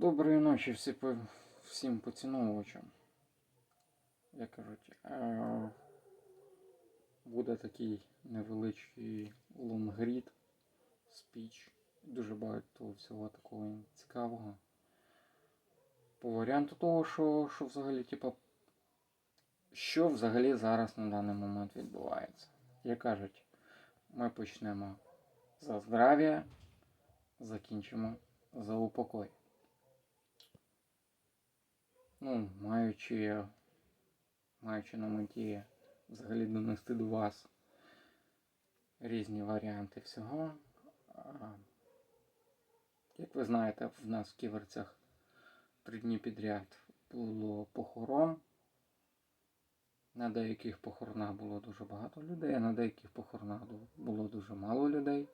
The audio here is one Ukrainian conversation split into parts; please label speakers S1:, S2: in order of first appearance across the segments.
S1: Доброї ночі всі, всім поціновувачам. Як кажуть, е, буде такий невеличкий лонгрід, спіч. Дуже багато всього такого цікавого. По варіанту того, що, що взагалі, типа, що взагалі зараз на даний момент відбувається. Як кажуть, ми почнемо за здрав'я, закінчимо за упокой. Ну, маючи, маючи на меті взагалі донести до вас різні варіанти всього. Як ви знаєте, в нас в ківерцях три дні підряд було похорон. На деяких похоронах було дуже багато людей, а на деяких похоронах було дуже мало людей.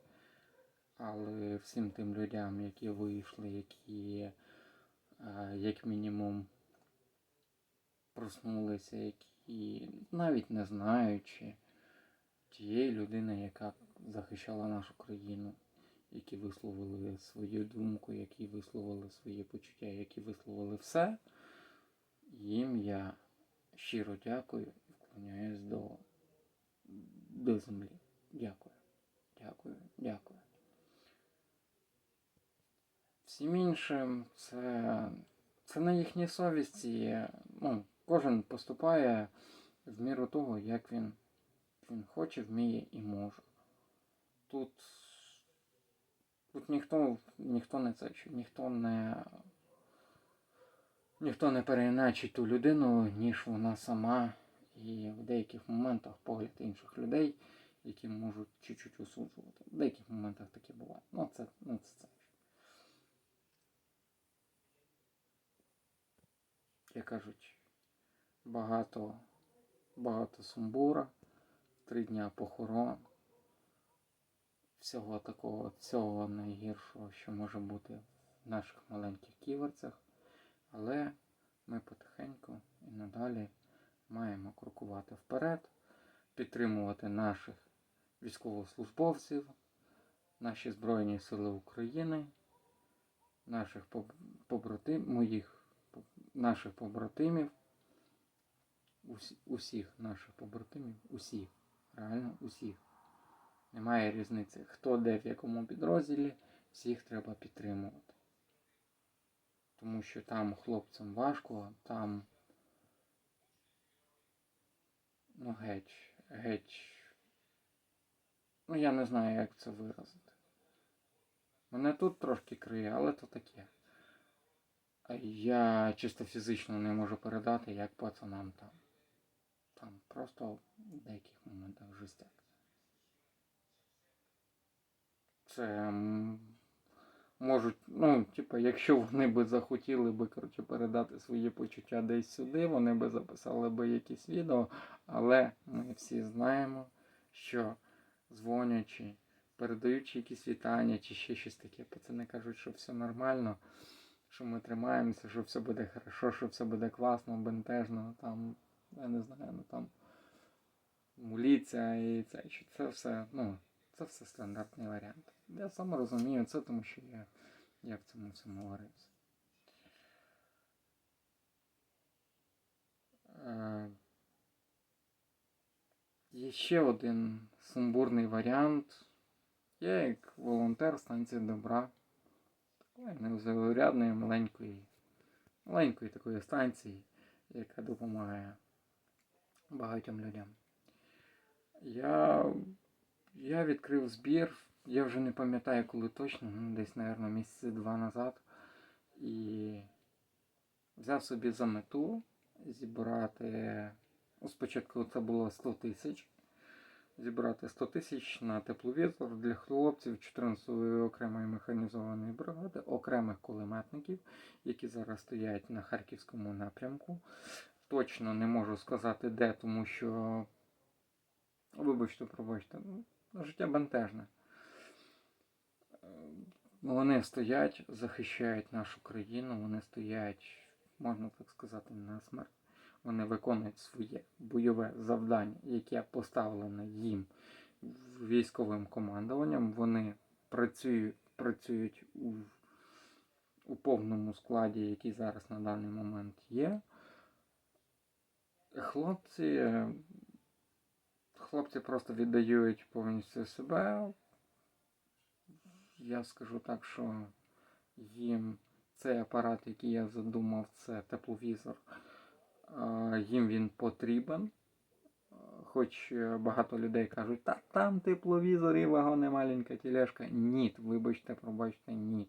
S1: Але всім тим людям, які вийшли, які е, як мінімум проснулися, які навіть не знаючи тієї людини, яка захищала нашу країну, які висловили свою думку, які висловили свої почуття, які висловили все, їм я щиро дякую і вклоняюсь до, до землі. Дякую. Дякую, дякую. Всім іншим це, це на їхній совісті. Ну, кожен поступає в міру того, як він, він хоче, вміє і може. Тут, тут ніхто, ніхто не це, ніхто не. Ніхто не переіначить ту людину, ніж вона сама, і в деяких моментах погляд інших людей, які можуть чуть-чуть осуджувати. В деяких моментах таке буває. Ну, це, ну, це, це. Як кажуть, багато, багато сумбура, три дня похорон. Всього такого, всього найгіршого, що може бути в наших маленьких ківерцях. Але ми потихеньку і надалі маємо крокувати вперед, підтримувати наших військовослужбовців, наші Збройні Сили України, наших побратим, моїх наших побратимів, усі, усіх наших побратимів, усіх, реально усіх. Немає різниці, хто де в якому підрозділі, всіх треба підтримувати. Тому що там хлопцям важко, там ну геть, геть. Ну я не знаю, як це виразити. Мене тут трошки криє, але то таке. Я чисто фізично не можу передати, як пацанам там. Там просто в деяких моментах жестяк. Це можуть, ну, типу, якщо вони би захотіли би, коротше, передати свої почуття десь сюди, вони би записали би якісь відео, але ми всі знаємо, що дзвонячи, передаючи якісь вітання чи ще щось таке, пацани кажуть, що все нормально, що ми тримаємося, що все буде хорошо, що все буде класно, бентежно, там, я не знаю, ну там муліться і це, що це все, ну, це все стандартний варіант. Я сам розумію це, тому що я, я в цьому всьому варився. Е, Є ще один сумбурний варіант. Я як волонтер станції добра. Такої незаурядної маленької, маленької такої станції, яка допомагає багатьом людям. Я, я відкрив збір, я вже не пам'ятаю, коли точно, ну, десь, мабуть, місяці два назад. І взяв собі за мету зібрати. ну, Спочатку це було 100 тисяч. Зібрати 100 тисяч на тепловізор для хлопців 14-ї окремої механізованої бригади, окремих кулеметників, які зараз стоять на харківському напрямку. Точно не можу сказати де, тому що, вибачте, пробачте, ну, життя бентежне. Е, Вони стоять, захищають нашу країну, вони стоять, можна так сказати, на смерть. Вони виконують своє бойове завдання, яке поставлене їм військовим командуванням. Вони працюють, працюють у, у повному складі, який зараз на даний момент є. Хлопці, хлопці просто віддають повністю себе. Я скажу так, що їм цей апарат, який я задумав, це тепловізор. е, Їм він потрібен. Е, Хоч е, багато людей кажуть, та там тепловізор і вагони маленька тележка. Ні, вибачте, пробачте, ні.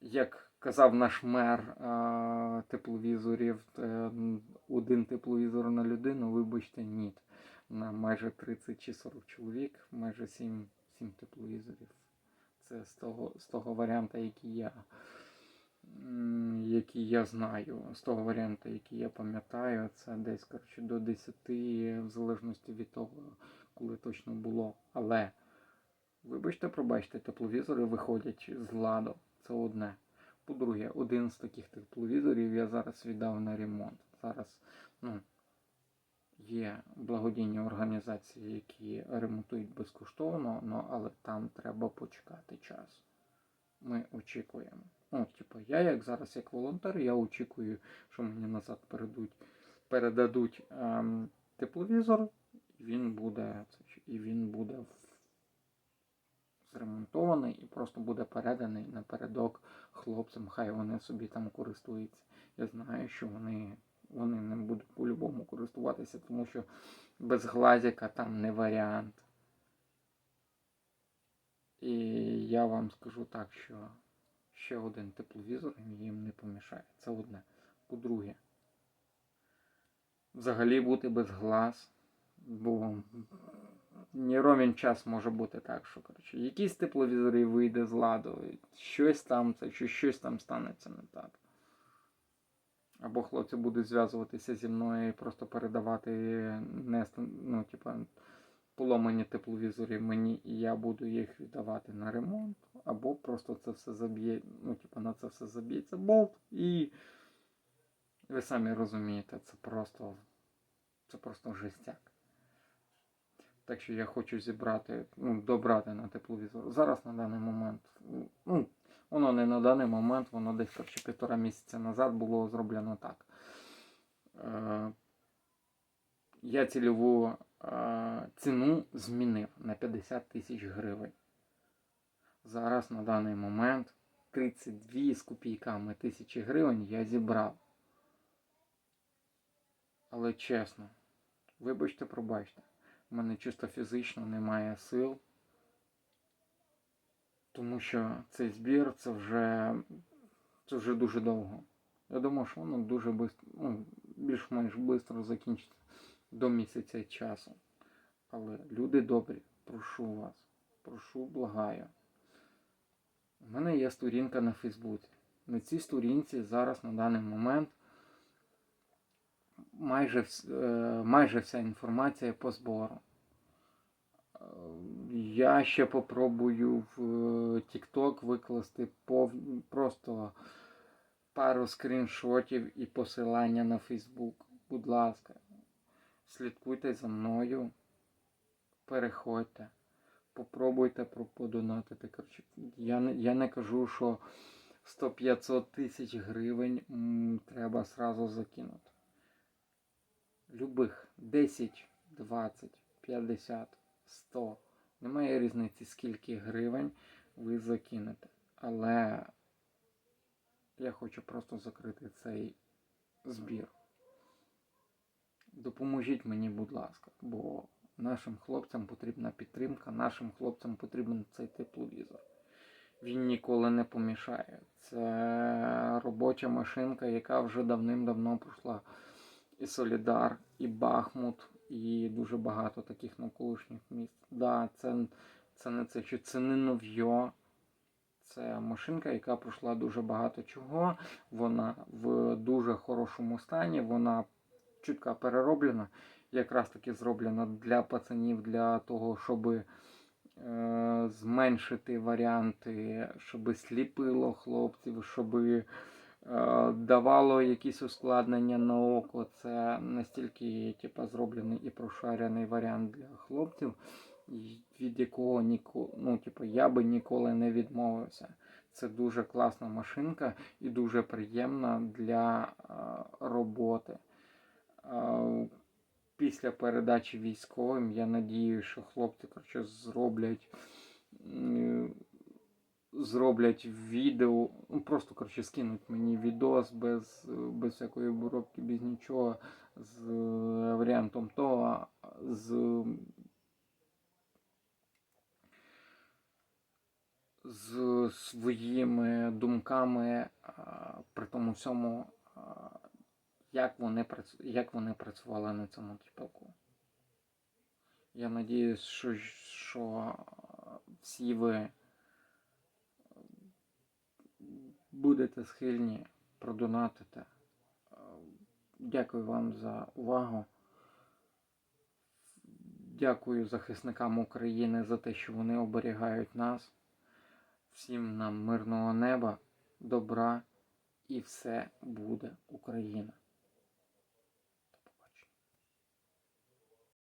S1: Як казав наш мер е, тепловізорів, е, один тепловізор на людину, вибачте, ні. На майже 30 чи 40 чоловік, майже 7, 7 тепловізорів. Це з того, з того варіанта, який я, який я знаю. З того варіанту, який я пам'ятаю, це десь коротше, до 10, в залежності від того, коли точно було. Але, вибачте, пробачте, тепловізори виходять з ладу. Це одне. По-друге, один з таких тепловізорів я зараз віддав на ремонт. Зараз, ну, є благодійні організації, які ремонтують безкоштовно, ну, але там треба почекати час. Ми очікуємо. Ну, типу, я як зараз як волонтер, я очікую, що мені назад передадуть, передадуть ем, тепловізор, він буде, і він буде в- зремонтований і просто буде переданий напередок хлопцям, хай вони собі там користуються. Я знаю, що вони, вони ним будуть по-любому користуватися, тому що без глазіка там не варіант. І я вам скажу так, що ще один тепловізор їм не помішає. Це одне. По-друге, взагалі бути без глаз, бо не ровен час може бути так, що коротше, якийсь тепловізор вийде з ладу, щось там, це, чи щось там станеться не так. Або хлопці будуть зв'язуватися зі мною і просто передавати не, ну, типа, поломані тепловізори мені, і я буду їх віддавати на ремонт, або просто це все заб'є, ну, типа, на це все заб'ється болт, і ви самі розумієте, це просто, це просто жестяк. Так що я хочу зібрати, ну, добрати на тепловізор. Зараз на даний момент, ну, воно не на даний момент, воно десь коротше, півтора місяця назад було зроблено так. Е, я цільову е, ціну змінив на 50 тисяч гривень. Зараз на даний момент 32 з копійками тисячі гривень я зібрав. Але чесно, вибачте, пробачте. У мене чисто фізично немає сил, тому що цей збір це вже, це вже дуже довго. Я думаю, що воно дуже бистро, ну, більш-менш швидко закінчиться до місяця часу. Але люди добрі, прошу вас, прошу, благаю. У мене є сторінка на Фейсбуці. На цій сторінці зараз на даний момент майже, е, майже вся інформація по збору. Я ще попробую в е, TikTok викласти пов... просто пару скріншотів і посилання на Facebook. Будь ласка, слідкуйте за мною, переходьте, попробуйте про- подонатити. Я, не, я не кажу, що 100-500 тисяч гривень треба сразу закинути. Любих 10, 20, 50, 100. Немає різниці, скільки гривень ви закинете. Але я хочу просто закрити цей збір. Допоможіть мені, будь ласка, бо нашим хлопцям потрібна підтримка, нашим хлопцям потрібен цей тепловізор. Він ніколи не помішає. Це робоча машинка, яка вже давним-давно пройшла і Солідар, і Бахмут, і дуже багато таких навколишніх міст. Да, це, це не це, що це не нов'йо. Це машинка, яка пройшла дуже багато чого. Вона в дуже хорошому стані, вона чутка перероблена, якраз таки зроблена для пацанів, для того, щоб е, зменшити варіанти, щоб сліпило хлопців, щоб давало якісь ускладнення на око. Це настільки типу, зроблений і прошарений варіант для хлопців, від якого ніко, ну, типу, я би ніколи не відмовився. Це дуже класна машинка і дуже приємна для е, роботи. Е, Після передачі військовим я надію, що хлопці коротше, зроблять. Зроблять відео, ну просто коротше скинуть мені відос без, без всякої обробки, без нічого, з е, варіантом того, з з своїми думками при тому всьому, як вони, як вони працювали на цьому тіктоку. Я надіюсь, що, що всі ви будете схильні продонатити. Е, Дякую вам за увагу. Дякую захисникам України за те, що вони оберігають нас. Всім нам мирного неба, добра і все буде Україна.